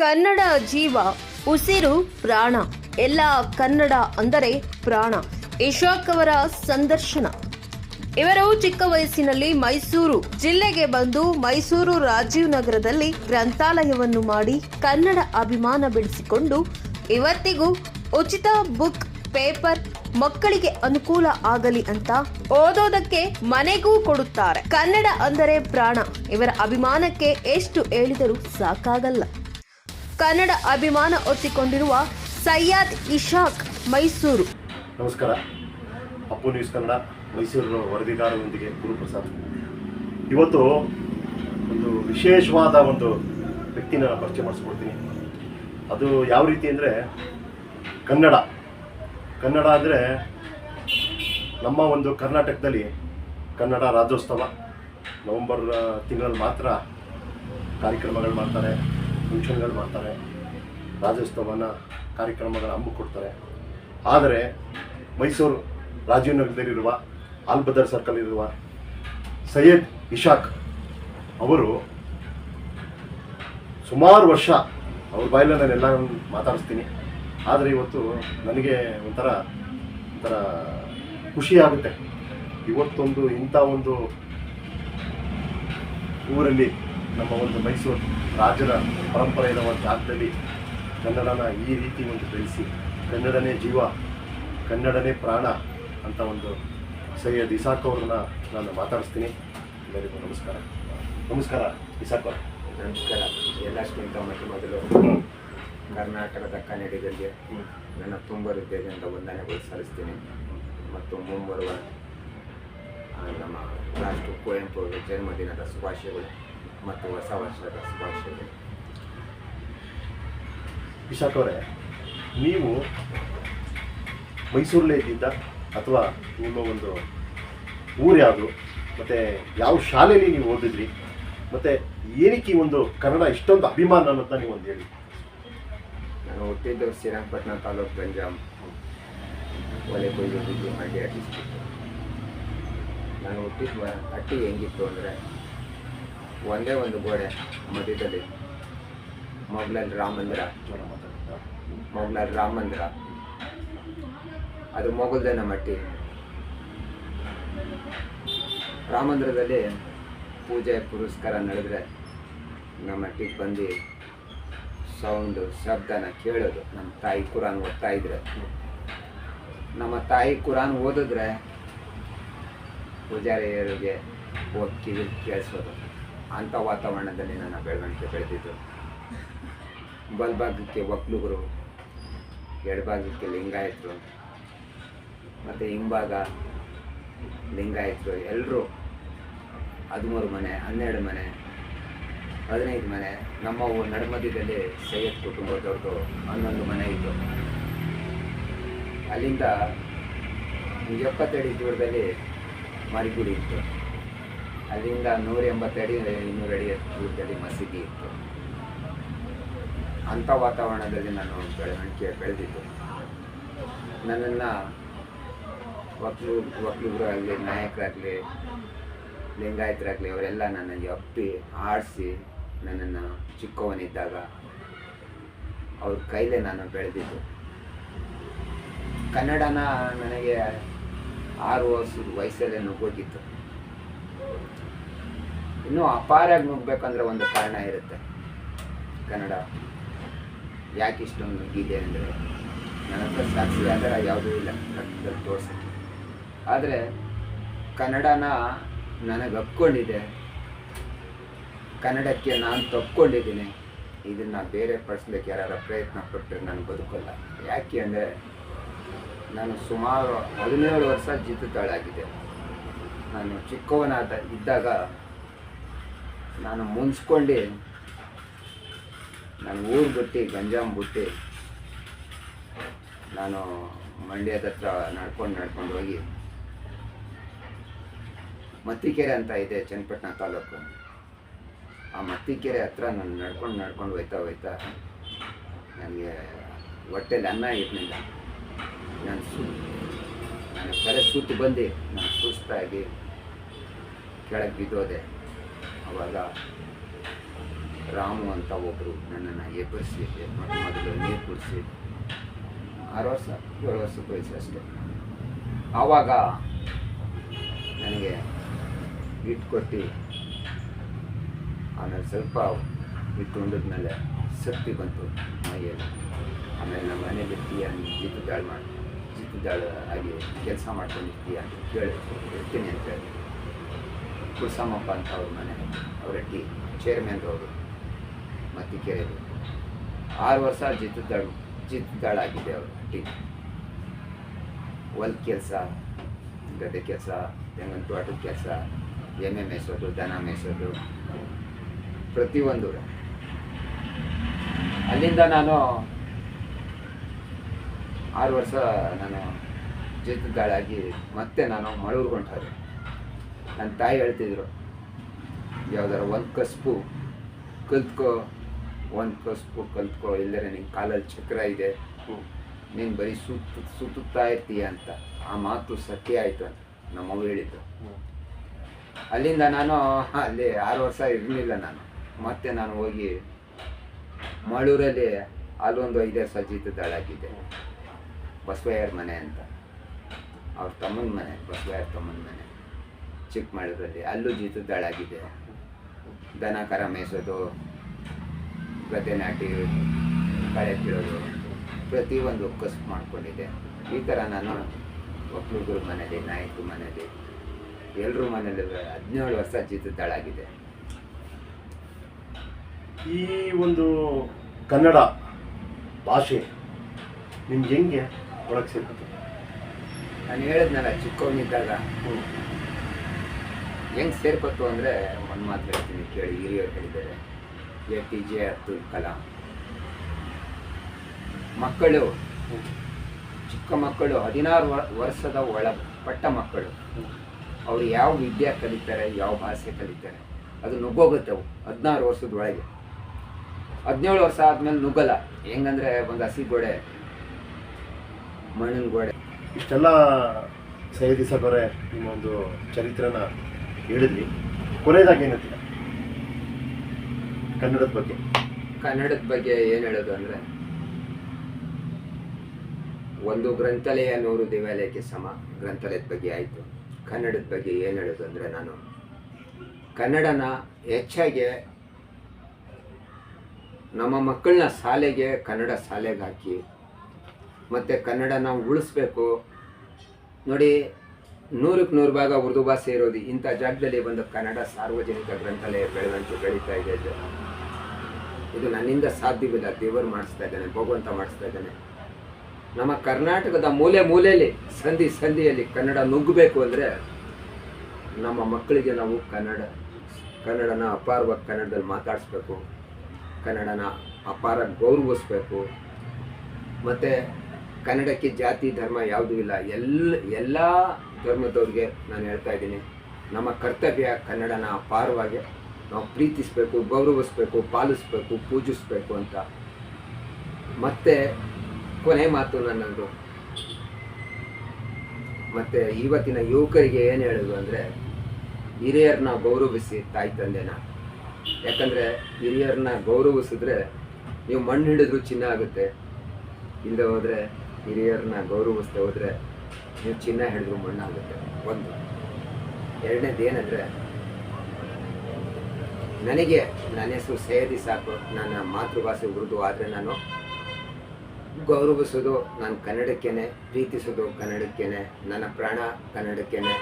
ಕನ್ನಡ ಜೀವ, ಉಸಿರು, ಪ್ರಾಣ. ಎಲ್ಲ ಕನ್ನಡ ಅಂದರೆ ಪ್ರಾಣ. ಇಶಾಕ್ ಅವರ ಸಂದರ್ಶನ. ಇವರು ಚಿಕ್ಕ ವಯಸ್ಸಿನಲ್ಲಿ ಮೈಸೂರು ಜಿಲ್ಲೆಗೆ ಬಂದು ಮೈಸೂರು ರಾಜೀವ್ ನಗರದಲ್ಲಿ ಗ್ರಂಥಾಲಯವನ್ನು ಮಾಡಿ ಕನ್ನಡ ಅಭಿಮಾನ ಬೆಳೆಸಿಕೊಂಡು ಇವತ್ತಿಗೂ ಉಚಿತ ಬುಕ್, ಪೇಪರ್ ಮಕ್ಕಳಿಗೆ ಅನುಕೂಲ ಆಗಲಿ ಅಂತ ಓದೋದಕ್ಕೆ ಮನೆಗೂ ಕೊಡುತ್ತಾರೆ. ಕನ್ನಡ ಅಂದರೆ ಪ್ರಾಣ. ಇವರ ಅಭಿಮಾನಕ್ಕೆ ಎಷ್ಟು ಹೇಳಿದರೂ ಸಾಕಾಗಲ್ಲ. ಕನ್ನಡ ಅಭಿಮಾನ ಒತ್ತಿಕೊಂಡಿರುವ ಸಯ್ಯದ್ ಇಶಾಕ್ ಮೈಸೂರು. ನಮಸ್ಕಾರ. ಅಪ್ಪು ನ್ಯೂಸ್ ಕನ್ನಡ, ಮೈಸೂರಿನ ವರದಿಗಾರರೊಂದಿಗೆ ಗುರುಪ್ರಸಾದ್. ಇವತ್ತು ಒಂದು ವಿಶೇಷವಾದ ಒಂದು ವ್ಯಕ್ತಿನ ಪರಿಚಯ ಮಾಡಿಸ್ಕೊಡ್ತೀನಿ. ಅದು ಯಾವ ರೀತಿ ಅಂದರೆ ಕನ್ನಡ. ಕನ್ನಡ ಅಂದರೆ ನಮ್ಮ ಒಂದು ಕರ್ನಾಟಕದಲ್ಲಿ ಕನ್ನಡ ರಾಜ್ಯೋತ್ಸವ. ನವಂಬರ್ ತಿಂಗಳಲ್ಲಿ ಮಾತ್ರ ಕಾರ್ಯಕ್ರಮಗಳು ಮಾಡ್ತಾರೆ. ಫಂಕ್ಷನ್ಗಳು ಮಾಡ್ತಾರೆ. ರಾಜ್ಯೋತ್ಸವನ ಕಾರ್ಯಕ್ರಮಗಳ ಹಮ್ಮಿಕೊಡ್ತಾರೆ ಆದರೆ ಮೈಸೂರು ರಾಜೀವ್ ನಗರದಲ್ಲಿರುವ ಆಲ್ಬದರ್ ಸರ್ಕಲ್ ಇರುವ ಸೈಯದ್ ಇಶಾಕ್ ಅವರು ಸುಮಾರು ವರ್ಷ ಅವ್ರ ಬಾಯಲ್ಲಿ ಎಲ್ಲ ಮಾತಾಡಿಸ್ತೀನಿ. ಆದರೆ ಇವತ್ತು ನನಗೆ ಒಂಥರ ಒಂಥರ ಖುಷಿ ಆಗುತ್ತೆ. ಇವತ್ತೊಂದು ಇಂಥ ಒಂದು ಊರಲ್ಲಿ ನಮ್ಮ ಒಂದು ಮೈಸೂರು ರಾಜ್ಯದ ಪರಂಪರೆ ಇರುವ ಜಾಗದಲ್ಲಿ ಕನ್ನಡನ ಈ ರೀತಿ ಒಂದು ಬೆಳೆಸಿ, ಕನ್ನಡನೇ ಜೀವ, ಕನ್ನಡನೇ ಪ್ರಾಣ ಅಂತ ಒಂದು ಸೈಯದ್ ಇಸಾಕ್ ಅವ್ರನ್ನ ನಾನು ಮಾತಾಡಿಸ್ತೀನಿ. ಎಲ್ಲರಿಗೂ ನಮಸ್ಕಾರ. ನಮಸ್ಕಾರ ಇಸಾಕ್ ಅವರು. ನಮಸ್ಕಾರ. ಎಲ್ಲಕ್ಕಿಂತ ಮೊಟ್ಟ ಮೊದಲು ಕರ್ನಾಟಕದ ಕನ್ನಡಿಗರಿಗೆ ನನ್ನ ತುಂಬ ಹೃದಯದಿಂದ ವಂದನೆಗಳು ಸಲ್ಲಿಸ್ತೀನಿ. ಮತ್ತು ಮುಂಬರುವ ನಮ್ಮ ರಾಷ್ಟ್ರ ಕುವೆಂಪು ಜನ್ಮದಿನದ ಶುಭಾಶಯಗಳು. ಮತ್ತು ಹೊಸ ವರ್ಷದ ಶುಭಾಶಯಗಳು. ಇಶಾಕ್ ಅವರೇ ನೀವು ಮೈಸೂರಲ್ಲೇ ಇದ್ದಿದ್ದ ಅಥವಾ ನಿಮ್ಮ ಒಂದು ಊರು ಯಾವುದು ಮತ್ತು ಯಾವ ಶಾಲೆಯಲ್ಲಿ ನೀವು ಓದಿದ್ರಿ ಮತ್ತು ಏನಕ್ಕೆ ಈ ಒಂದು ಕನ್ನಡ ಇಷ್ಟೊಂದು ಅಭಿಮಾನ ಅನ್ನೋದನ್ನ ನೀವು ಒಂದು ಹೇಳಿ. ನಾನು ಹುಟ್ಟಿದ್ದು ಶ್ರೀರಂಗಪಟ್ಟಣ ತಾಲೂಕು ಗಂಜಾಮ್ ಒಲೆ ಕೊಯ್ಲು ಹಳ್ಳಿ ಡಿಸ್ಟಿಕ್ ನಾನು ಹುಟ್ಟಿದ ಹಟ್ಟಿ ಹೆಂಗಿತ್ತು ಅಂದರೆ ಒಂದೇ ಒಂದು ಗೋಡೆ ಮಧ್ಯದಲ್ಲಿ ಮೊಗ್ಲಲ್ಲಿ ರಾಮ ಮಂದಿರ ಮೊಗ್ಲಲ್ಲಿ ರಾಮ ಮಂದಿರ ಅದು ಮೊಗಲ್ದೆ ಮಟ್ಟಿ. ರಾಮ ಮಂದಿರದಲ್ಲಿ ಪೂಜೆ, ಪುರಸ್ಕಾರ ನಡೆದ್ರೆ ನಮ್ಮ ಮಟ್ಟಿಗೆ ಬಂದು ಸೌಂಡು, ಶಬ್ದನ ಕೇಳೋದು. ನಮ್ಮ ತಾಯಿ ಕುರಾನ್ ಓದ್ತಾ ಇದ್ರೆ. ನಮ್ಮ ತಾಯಿ ಕುರಾನ್ ಓದಿದ್ರೆ ಪೂಜಾರಿಯರಿಗೆ ಹೋಗಿ ಕಿವಿ ಕೇಳಿಸೋದು ಅಂಥ ವಾತಾವರಣದಲ್ಲಿ ನನ್ನ ಬೆಳವಣಿಗೆ ಬೆಳೆದಿದ್ದು. ಬಲ್ಭಾಗಕ್ಕೆ ಒಕ್ಲುಗರು, ಎಡಭಾಗಕ್ಕೆ ಲಿಂಗಾಯತರು, ಮತ್ತು ಹಿಂಭಾಗ ಲಿಂಗಾಯತರು ಎಲ್ಲರೂ ಹದಿಮೂರು ಮನೆ, ಹನ್ನೆರಡು ಮನೆ, ಹದಿನೈದು ಮನೆ, ನಮ್ಮ ನಡುಮಧ್ಯದಲ್ಲಿ ಸೈಯದ್ ಕುಟುಂಬದವ್ರದ್ದು ಹನ್ನೊಂದು ಮನೆ ಇತ್ತು. ಅಲ್ಲಿಂದ ಎಪ್ಪತ್ತೆರಡು ದೂರದಲ್ಲಿ ಮರಿಗುಡಿ ಇತ್ತು. ಅಲ್ಲಿಂದ ನೂರ ಎಂಬತ್ತಡಿ ಇನ್ನೂರು ಅಡಿ ದೂರದಲ್ಲಿ ಮಸೀದಿ ಇತ್ತು. ಅಂಥ ವಾತಾವರಣದಲ್ಲಿ ನಾನು ಬೆಳವಣಿಗೆ ಬೆಳೆದಿದ್ದು. ನನ್ನನ್ನು ವಕ್ಲು ವಕ್ಲಿಗರಾಗಲಿ ನಾಯಕರಾಗಲಿ, ಲಿಂಗಾಯತರಾಗಲಿ ಅವರೆಲ್ಲ ನನಗೆ ಅಪ್ಪಿ, ಆಡಿಸಿ ನನ್ನನ್ನು ಚಿಕ್ಕವನಿದ್ದಾಗ ಅವ್ರ ಕೈಲೇ ನಾನು ಬೆಳೆದಿದ್ದು. ಕನ್ನಡನ ನನಗೆ ಆರು ವರ್ಷದ ವಯಸ್ಸಲ್ಲೇ ನುಗ್ಗೋಗಿತ್ತು. ಇನ್ನೂ ಅಪಾರಾಗಿ ನುಗ್ಬೇಕಂದ್ರೆ ಒಂದು ಕಾರಣ ಇರುತ್ತೆ. ಕನ್ನಡ. ಯಾಕೆ ಇಷ್ಟೊಂದು ನುಗ್ಗಿದೆ ಅಂದರೆ ನನ್ನ ಹತ್ರ ಸಾಕ್ಷಿ ಆಧಾರ ಯಾವುದೂ ಇಲ್ಲ. ರಕ್ತದಲ್ಲಿ ತೋರ್ಸೋಕ್ಕೆ. ಆದರೆ ಕನ್ನಡನ ನನಗೆ ಹಕ್ಕೊಂಡಿದೆ ಕನ್ನಡಕ್ಕೆ ನಾನು ತಪ್ಕೊಂಡಿದ್ದೀನಿ. ಇದನ್ನು ಬೇರೆ ಪಡಿಸ್ಲಿಕ್ಕೆ ಯಾರು ಪ್ರಯತ್ನ ಪಟ್ಟರೆ ನಾನು ಬದುಕಲ್ಲ. ಯಾಕೆ ಅಂದರೆ ನಾನು ಸುಮಾರು ಹದಿನೇಳು ವರ್ಷ ಜಿದ್ದುತ್ತಾಳಾಗಿದೆ ನಾನು ಚಿಕ್ಕವನಾದ ಇದ್ದಾಗ ನಾನು ಮುನ್ಸ್ಕೊಂಡು ನಾನು ಊರು ಬಿಟ್ಟು, ಗಂಜಾಮ್ ಬಿಟ್ಟು. ನಾನು ಮಂಡ್ಯದ ಹತ್ರ ನಡ್ಕೊಂಡು ನಡ್ಕೊಂಡು ಹೋಗಿ ಮತ್ತಿಕೆರೆ ಅಂತ ಇದೆ ಚನ್ನಪಟ್ಟಣ ತಾಲೂಕು. ಆ ಮತ್ತಿಕೆರೆ ಹತ್ರ ನಾನು ನಡ್ಕೊಂಡು ನಡ್ಕೊಂಡು ಹೋಯ್ತಾ ಹೋಯ್ತಾ ನನಗೆ ಹೊಟ್ಟೆಲಿ ಅನ್ನ ಇರಲಿಲ್ಲ. ನಾನು ಸು ನಾನು ಕರೆ ಸುತ್ತು ಬಂದು. ನಾನು ಸುಸ್ತಾಗಿ ಕೆಳಗೆ ಬಿದ್ದೋದೆ. ಅವಾಗ ರಾಮು ಅಂತ ಒಬ್ಬರು ನನ್ನನ್ನು ಎಬ್ಬರಿಸಿದ್ದೆ ಮತ್ತು ಮೊದಲು ನೀರು ಕುಡಿಸಿ. ಆರು ವರ್ಷ, ಏಳು ವರ್ಷ ವಯಸ್ಸು ಅಷ್ಟೇ. ಆವಾಗ ನನಗೆ ಇಟ್ಟು ಕೊಟ್ಟು ಆಮೇಲೆ ಸ್ವಲ್ಪ ಇಟ್ಟು ಉಂಡಿದ್ಮೇಲೆ ಶಕ್ತಿ ಬಂತು ಮೈಯಲ್ಲಿ. ಆಮೇಲೆ ನಮ್ಮ ಮನೆ ಟೀ ಜಿತ್ತು ದಾಳು ಮಾಡಿ ಜಿತ್ತು ದಾಳು ಆಗಿ ಕೆಲಸ ಮಾಡ್ಕೊಂಡಿರ್ತೀಯ ಅಂತ ಕೇಳಿ ಇರ್ತೀನಿ ಅಂತ ಹೇಳಿ. ಕುಸಮಪ್ಪ ಅಂತ ಅವ್ರ ಮನೆ ಅವರ ಟೀ ಚೇರ್ಮನ್ ಅವರು ಮತ್ತಿಕೆರೆದು ಆರು ವರ್ಷ ಜಿದ್ದಾಳು ಜಿದ್ದಾಳಾಗಿದೆ ಅವರು ಟೀ ಹೊಲ ಕೆಲಸ, ಗದ್ದೆ ಕೆಲಸ, ತೆಂಗಿನ ತೋಟದ ಕೆಲಸ, ಎಮ್ಮೆ ಮೇಯಿಸೋದು, ದನ ಮೇಯಿಸೋದು ಪ್ರತಿಯೊಂದು ಅಲ್ಲಿಂದ ನಾನು ಆರು ವರ್ಷ ನಾನು ಜಿದ್ದಾಳಾಗಿ ಮತ್ತೆ ನಾನು ಮಳೂರು ಹೊಂಟೋದೆ ನನ್ನ ತಾಯಿ ಹೇಳ್ತಿದ್ರು. ಯಾವ್ದಾರ ಒಂದು ಕಸ್ಬು ಕಲ್ತ್ಕೋ, ಒಂದು ಕಸ್ಬು ಕಲ್ತ್ಕೋ ಇಲ್ಲದ್ರೆ ನಿನ್ನ ಕಾಲಲ್ಲಿ ಚಕ್ರ ಇದೆ. ನೀನು ಬರೀ ಸುತ್ತ, ಸುತ್ತುತ್ತಾ ಇರ್ತೀಯ ಅಂತ. ಆ ಮಾತು ಸತ್ಯ ಆಯಿತು ಅಂತ ನಮ್ಮವ್ವ ಹೇಳಿದ್ದು. ಅಲ್ಲಿಂದ ನಾನು, ಅಲ್ಲಿ ಆರು ವರ್ಷ ಇರಲಿಲ್ಲ ನಾನು. ಮತ್ತೆ ನಾನು ಹೋಗಿ ಮಳೂರಲ್ಲಿ ಅಲ್ಲೊಂದು ಐದು ವರ್ಷ ಜೀತದಾಳಾಗಿದ್ದೆ ಬಸವಯ್ಯರ ಮನೆ ಅಂತ. ಅವ್ರ ತಮ್ಮನ ಮನೆ ಬಸವಯ್ಯರ ತಮ್ಮನ ಮನೆ. ಚಿಕ್ಕಮಗಳೂರಲ್ಲಿ ಅಲ್ಲೂ ಜೀತದಾಳಾಗಿದೆ ದನ ಕರ ಮೇಯಿಸೋದು ಗದ್ದೆ ನಾಟಿ ಕಳೆ ಕೀಳೋದು ಪ್ರತಿಯೊಂದು ಕಸು ಮಾಡಿಕೊಂಡಿದ್ದೆ. ಈ ಥರ ನಾನು ಒಕ್ಕಲುಗರ ಮನೇಲಿ ನಾಯಕರ ಮನೇಲಿ ಎಲ್ಲರೂ ಮನೇಲಿ ಹದಿನೇಳು ವರ್ಷ ಜೀತದಾಳಾಗಿದೆ ಈ ಒಂದು ಕನ್ನಡ ಭಾಷೆ ನಿಮ್ಗೆ ಹೆಂಗೆ ಒಳಗೆ ಸೇರ್ತದೆ ನಾನು ಹೇಳಿದ್ನಲ್ಲ ಚಿಕ್ಕವನಿದ್ದಾಗ ಹೆಂಗೆ ಸೇರ್ಕೊತು ಅಂದರೆ ಒಂದು ಮಾತು ಹೇಳ್ತೀನಿ ಕೇಳಿ ಹಿರಿಯರು ಹೇಳಿದ್ದಾರೆ. A P J Abdul Kalam. ಮಕ್ಕಳು, ಚಿಕ್ಕ ಮಕ್ಕಳು, ಹದಿನಾರು ವರ್- ವರ್ಷದ ಒಳ ಪಟ್ಟ ಮಕ್ಕಳು, ಅವರು ಯಾವ ವಿದ್ಯೆ ಕಲಿತಾರೆ, ಯಾವ ಭಾಷೆ ಕಲಿತಾರೆ, ಅದು ನುಗ್ಗೋಗುತ್ತೆ ಅವು ಹದಿನಾರು ವರ್ಷದ ಒಳಗೆ ಹದಿನೇಳು ವರ್ಷ ಆದ್ಮೇಲೆ ನುಗ್ಗಲ್ಲ. ಹೆಂಗಂದ್ರೆ ಒಂದು ಹಸಿ ಗೋಡೆ, ಮಣ್ಣಿನ ಗೋಡೆ. ಇಷ್ಟೆಲ್ಲ ಸೈದಿ ಬರೇ ನಿಮ್ಮ ಒಂದು ಚರಿತ್ರನ ಹೇಳಿದ್ರಿ ಕೊನೆಯದಾಗಿ ಏನಂತೀರ? ಕನ್ನಡದ ಬಗ್ಗೆ. ಕನ್ನಡದ ಬಗ್ಗೆ ಏನು ಹೇಳೋದು ಅಂದರೆ, ಒಂದು ಗ್ರಂಥಾಲಯ ನೂರು ದೇವಾಲಯಕ್ಕೆ ಸಮ, ಗ್ರಂಥಾಲಯದ ಬಗ್ಗೆ ಆಯಿತು. ಕನ್ನಡದ ಬಗ್ಗೆ ಏನು ಹೇಳೋದು ಅಂದರೆ ನಾನು, ಕನ್ನಡನ ಹೆಚ್ಚಾಗಿ ನಮ್ಮ ಮಕ್ಕಳನ್ನ ಶಾಲೆಗೆ ಕನ್ನಡ ಶಾಲೆಗೆ ಹಾಕಿ, ಮತ್ತು ಕನ್ನಡನ ಉಳಿಸ್ಬೇಕು. ನೋಡಿ ನೂರಕ್ಕೆ ನೂರು ಭಾಗ ಉರ್ದು ಭಾಷೆ ಇರೋದು ಇಂಥ ಜಾಗದಲ್ಲಿ ಬಂದು ಕನ್ನಡ ಸಾರ್ವಜನಿಕ ಗ್ರಂಥಾಲಯ ಬೆಳೆದಂತೆ ಬೆಳೀತಾ ಇದೆ ಇದು. ಇದು ನನ್ನಿಂದ ಸಾಧ್ಯವಿಲ್ಲ, ದೇವರು ಮಾಡಿಸ್ತಾ ಇದ್ದಾನೆ, ಭಗವಂತ ಮಾಡಿಸ್ತಾ ಇದ್ದಾನೆ. ನಮ್ಮ ಕರ್ನಾಟಕದ ಮೂಲೆ ಮೂಲೆಯಲ್ಲಿ, ಸಂಧಿ ಸಂಧಿಯಲ್ಲಿ ಕನ್ನಡ ನುಗ್ಗಬೇಕು ಅಂದರೆ ನಮ್ಮ ಮಕ್ಕಳಿಗೆ ನಾವು ಕನ್ನಡ, ಕನ್ನಡನ ಅಪಾರವಾಗಿ ಕನ್ನಡದಲ್ಲಿ ಮಾತಾಡಿಸ್ಬೇಕು, ಕನ್ನಡನ ಅಪಾರ ಗೌರವಿಸ್ಬೇಕು. ಮತ್ತು ಕನ್ನಡಕ್ಕೆ ಜಾತಿ, ಧರ್ಮ ಯಾವುದೂ ಇಲ್ಲ. ಎಲ್ಲ ಎಲ್ಲ ಧರ್ಮದವ್ರಿಗೆ ನಾನು ಹೇಳ್ತಾ ಇದ್ದೀನಿ, ನಮ್ಮ ಕರ್ತವ್ಯ ಕನ್ನಡನ ಅಪಾರವಾಗಿ ನಾವು ಪ್ರೀತಿಸಬೇಕು, ಗೌರವಿಸ್ಬೇಕು, ಪಾಲಿಸ್ಬೇಕು, ಪೂಜಿಸ್ಬೇಕು ಅಂತ. ಮತ್ತೆ ಕೊನೆ ಮಾತು ನನ್ನದು. ಮತ್ತೆ ಇವತ್ತಿನ ಯುವಕರಿಗೆ ಏನು ಹೇಳೋದು ಅಂದರೆ, ಹಿರಿಯರನ್ನ ಗೌರವಿಸಿ ತಾಯಿ ತಂದೆನ. ಯಾಕಂದರೆ ಹಿರಿಯರನ್ನ ಗೌರವಿಸಿದ್ರೆ ನೀವು ಮಣ್ಣು ಹಿಡಿದ್ರು ಚಿನ್ನ ಆಗುತ್ತೆ. ಇಲ್ಲದೆ ಹೋದರೆ ಹಿರಿಯರನ್ನ ಗೌರವಿಸ್ದೆ ಹೋದರೆ ನೀವು ಚಿನ್ನ ಹಿಡಿದ್ರು ಮಣ್ಣಾಗುತ್ತೆ ಒಂದು. ಎರಡನೇದು ಏನಂದರೆ, ನನಗೆ ನನ್ನ ಹೆಸರು ಸೈಯದಿ ಸಾಕು, ನನ್ನ ಮಾತೃಭಾಷೆ ಉರ್ದು ಆದರೆ ನಾನು ಗೌರವಿಸೋದು, ನಾನು ಕನ್ನಡಕ್ಕೇನೆ, ಪ್ರೀತಿಸೋದು ಕನ್ನಡಕ್ಕೇನೆ, ನನ್ನ ಪ್ರಾಣ ಕನ್ನಡಕ್ಕೇನೆ.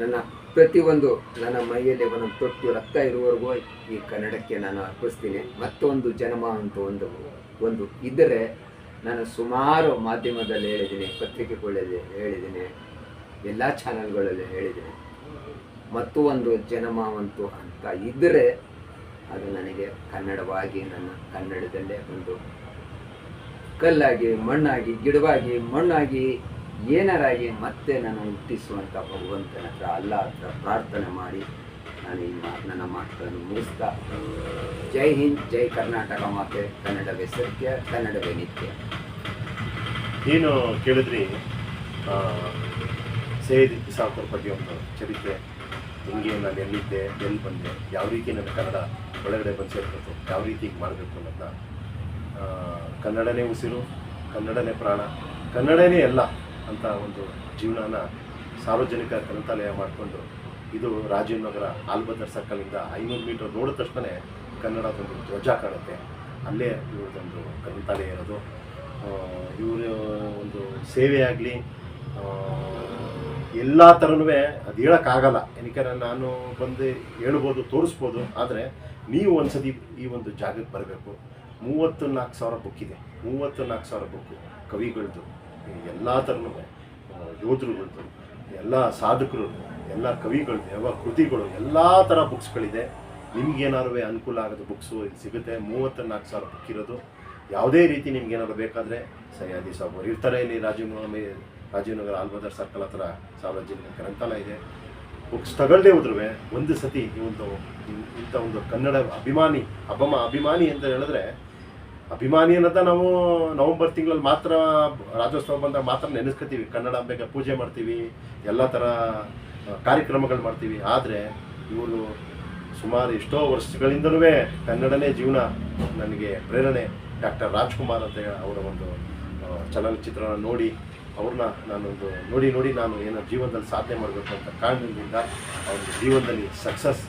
ನನ್ನ ಪ್ರತಿಯೊಂದು, ನನ್ನ ಮೈಯಲ್ಲಿ ಒಂದೊಂದು ತೊಟ್ಟು ರಕ್ತ ಇರುವವರೆಗೂ ಈ ಕನ್ನಡಕ್ಕೆ ನಾನು ಅರ್ಪಿಸ್ತೀನಿ. ಮತ್ತೊಂದು ಜನ್ಮ ಅಂತ ಒಂದು ಒಂದು ಇದ್ದರೆ ನಾನು ಸುಮಾರು ಮಾಧ್ಯಮದಲ್ಲಿ ಹೇಳಿದ್ದೀನಿ, ಪತ್ರಿಕೆಗಳಲ್ಲಿ ಹೇಳಿದ್ದೀನಿ, ಎಲ್ಲ ಚಾನಲ್ಗಳಲ್ಲಿ ಹೇಳಿದ್ದೀನಿ. ಮತ್ತು ಒಂದು ಜನಮಾವಂತು ಅಂತ ಇದ್ದರೆ ಅದು ನನಗೆ ಕನ್ನಡವಾಗಿ, ನನ್ನ ಕನ್ನಡದಲ್ಲೇ ಒಂದು ಕಲ್ಲಾಗಿ, ಮಣ್ಣಾಗಿ, ಗಿಡವಾಗಿ, ಮಣ್ಣಾಗಿ, ಏನಾರಾಗಿ ಮತ್ತೆ ನಾನು ಹುಟ್ಟಿಸುವಂಥ ಭಗವಂತನ ಹತ್ರ ಅಲ್ಲ ಹತ್ರ ಪ್ರಾರ್ಥನೆ ಮಾಡಿ ನಾನು ಈ ಮಾ ನನ್ನ ಮಾತುಗಳನ್ನು ಮುಗಿಸ್ತಾ. ಜೈ ಹಿಂದ್, ಜೈ ಕರ್ನಾಟಕ ಮಾತೆ. ಕನ್ನಡವೇ ಸತ್ಯ, ಕನ್ನಡವೇ ನಿತ್ಯ. ಏನು ಕೇಳಿದ್ರಿ ಸೈಯದ್ ಇಸಾಫರ್ ಬಗ್ಗೆ ಒಂದು ಚರಿತ್ರೆ. ಹಿಂಗೆ ನಾನು ಎಲ್ಲಿದ್ದೆ, ಎಲ್ಲಿ ಬಂದೆ, ಯಾವ ರೀತಿ ನನ್ನ ಕನ್ನಡ ಒಳಗಡೆ ಬಂದು ಸೇರ್ಬೇಕು ಯಾವ ರೀತಿ ಮಾಡಬೇಕು ಅನ್ನೋದನ್ನ. ಕನ್ನಡನೇ ಉಸಿರು, ಕನ್ನಡನೇ ಪ್ರಾಣ, ಕನ್ನಡನೇ ಎಲ್ಲ ಅಂತ ಒಂದು ಜೀವನನ ಸಾರ್ವಜನಿಕ ಗ್ರಂಥಾಲಯ ಮಾಡಿಕೊಂಡು ಇದು ರಾಜೀವ್ ನಗರ ಆಲ್ಬದರ್ ಸರ್ಕಲಿಂದ ಐನೂರು ಮೀಟರ್ ನೋಡಿದ ತಕ್ಷಣ ಕನ್ನಡದೊಂದು ಧ್ವಜ ಕಾಣುತ್ತೆ. ಅಲ್ಲೇ ಇವ್ರದ್ದೊಂದು ಗ್ರಂಥಾಲಯ ಇರೋದು. ಇವರು ಒಂದು ಸೇವೆ ಆಗಲಿ ಎಲ್ಲ ಥರನೂ ಅದು ಹೇಳೋಕ್ಕಾಗಲ್ಲ. ಏನಕ್ಕೆ ನಾನು ಬಂದು ಹೇಳ್ಬೋದು, ತೋರಿಸ್ಬೋದು, ಆದರೆ ನೀವು ಒಂದ್ಸತಿ ಈ ಒಂದು ಜಾಗಕ್ಕೆ ಬರಬೇಕು. ಮೂವತ್ತು ನಾಲ್ಕು ಸಾವಿರ ಬುಕ್ ಇದೆ. ಮೂವತ್ತು ನಾಲ್ಕು ಸಾವಿರ ಬುಕ್ಕು ಕವಿಗಳದ್ದು ಎಲ್ಲ ಥರನೂ ಯೋಧರುಗಳದ್ದು ಎಲ್ಲ ಸಾಧಕರು ಎಲ್ಲ ಕವಿಗಳು ಯಾವ ಕೃತಿಗಳು ಎಲ್ಲ ಥರ ಬುಕ್ಸ್ಗಳಿದೆ ನಿಮ್ಗೇನಾದ್ರು ಅನುಕೂಲ ಆಗೋದು ಬುಕ್ಸು ಇಲ್ಲಿ ಸಿಗುತ್ತೆ. ಮೂವತ್ತು ನಾಲ್ಕು ಸಾವಿರ ಬುಕ್ ಇರೋದು. ಯಾವುದೇ ರೀತಿ ನಿಮ್ಗೆ ಏನಾದ್ರು ಬೇಕಾದರೆ ಸಹ್ಯಾದಿ ಸಾಬ್ ಅವರು ಇರ್ತಾರೆ ಇಲ್ಲಿ ರಾಜೀವ್ ರಾಜೀವ್ನಗರ ರಾಜೀವ್ ನಗರ ಆಲ್ಬದರ್ ಸರ್ಕಲ್ ಹತ್ರ ಸಾರ್ವಜನಿಕ ಗ್ರಂಥಾಲಯ ಇದೆ. ಬುಕ್ಸ್ ತಗೊಳ್ಳದೆ ಹೋದ್ರೂ ಒಂದು ಸತಿ ಈ ಒಂದು, ಇಂಥ ಒಂದು ಕನ್ನಡ ಅಭಿಮಾನಿ, ಅಭಿಮ ಅಭಿಮಾನಿ ಅಂತ ಹೇಳಿದ್ರೆ ಅಭಿಮಾನಿ ಅನ್ನೋದ ನಾವು ನವಂಬರ್ ತಿಂಗಳಲ್ಲಿ ಮಾತ್ರ ರಾಜ್ಯೋತ್ಸವ ಬಂದಾಗ ಮಾತ್ರ ನೆನೆಸ್ಕೊತೀವಿ. ಕನ್ನಡ ಅಂಬೆಗೆ ಪೂಜೆ ಮಾಡ್ತೀವಿ. ಎಲ್ಲ ಥರ ಕಾರ್ಯಕ್ರಮಗಳು ಮಾಡ್ತೀವಿ. ಆದರೆ ಇವರು ಸುಮಾರು ಎಷ್ಟೋ ವರ್ಷಗಳಿಂದಲೂ ಕನ್ನಡನೇ ಜೀವನ ನನಗೆ ಪ್ರೇರಣೆ. ಡಾಕ್ಟರ್ ರಾಜ್ಕುಮಾರ್ ಅಂತ ಹೇಳಿ ಅವರ ಒಂದು ಚಲನಚಿತ್ರನ ನೋಡಿ ಅವ್ರನ್ನ ನಾನೊಂದು ನೋಡಿ ನೋಡಿ ನಾನು ಏನೋ ಜೀವನದಲ್ಲಿ ಸಾಧನೆ ಮಾಡಬೇಕು ಅಂತ ಕಾರಣದಿಂದ ಅವ್ರ ಜೀವನದಲ್ಲಿ ಸಕ್ಸಸ್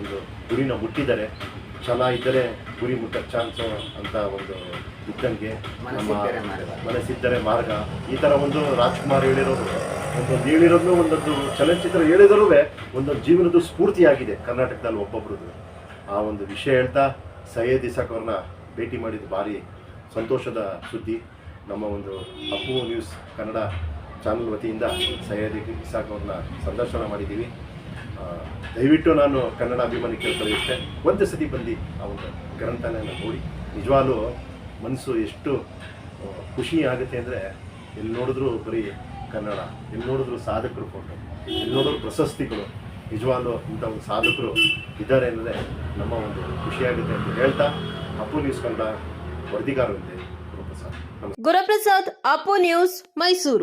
ಒಂದು ಗುರಿನ ಮುಟ್ಟಿದ್ದಾರೆ. ಛಲ ಇದ್ದರೆ ಗುರಿ ಮುಟ್ಟ ಚಾನ್ಸು ಅಂತ ಒಂದು ಇದ್ದಂಗೆ ನಮ್ಮ ಮನಸ್ಸಿದ್ದರೆ ಮಾರ್ಗ. ಮನಸ್ಸಿದ್ದರೆ ಮಾರ್ಗ. ಈ ಥರ ಒಂದು ರಾಜ್ಕುಮಾರ್ ಹೇಳಿರೋದು. ಒಂದೊಂದು ಹೇಳಿರೋದು ಒಂದೊಂದು ಚಲನಚಿತ್ರ ಹೇಳಿದರೂ ಒಂದೊಂದು ಜೀವನದ ಸ್ಫೂರ್ತಿಯಾಗಿದೆ ಕರ್ನಾಟಕದಲ್ಲಿ ಒಬ್ಬೊಬ್ರದ್ದು ಆ ಒಂದು ವಿಷಯ ಹೇಳ್ತಾ ಸೈಯದ್ ಇಸಾಕ್ ಅವ್ರನ್ನ ಭೇಟಿ ಮಾಡಿದ್ದು ಭಾರಿ ಸಂತೋಷದ ಸುದ್ದಿ. ನಮ್ಮ ಒಂದು ಅಪ್ಪು ನ್ಯೂಸ್ ಕನ್ನಡ ಚಾನಲ್ ವತಿಯಿಂದ ಸೈಯದ್ ಇಸಾಕ್ ಅವ್ರನ್ನ ಸಂದರ್ಶನ ಮಾಡಿದ್ದೀವಿ. ದಯವಿಟ್ಟು ನಾನು ಕನ್ನಡ ಅಭಿಮಾನಿ ಕೇಳ್ತಾ ಇಷ್ಟೆ ಒಂದು ಸತಿ ಬಂದು ಆ ಒಂದು ಗ್ರಂಥಾಲಯನ ನೋಡಿ. ನಿಜವಾಗ್ಲೂ ಮನಸ್ಸು ಎಷ್ಟು ಖುಷಿ ಆಗುತ್ತೆ ಅಂದರೆ ಎಲ್ಲಿ ನೋಡಿದ್ರು ಬರೀ ಕನ್ನಡ. ಎಲ್ಲಿ ನೋಡಿದ್ರು ಸಾಧಕರು ಫೋಟೋ ಎಲ್ಲಿ ನೋಡಿದ್ರು ಪ್ರಶಸ್ತಿಗಳು. ನಿಜವಾಗ್ಲೂ ಇಂಥ ಒಂದು ಸಾಧಕರು ಇದ್ದಾರೆ ಅನ್ನೋದೆ ನಮ್ಮ ಒಂದು ಖುಷಿಯಾಗುತ್ತೆ ಅಂತ ಹೇಳ್ತಾ ಅಪ್ಪು ನ್ಯೂಸ್ ಕನ್ನಡ ವರದಿಗಾರರಿದೆ ಗುರುಪ್ರಸಾದ್. ಗುರುಪ್ರಸಾದ್, ಅಪ್ಪು ನ್ಯೂಸ್ ಮೈಸೂರು.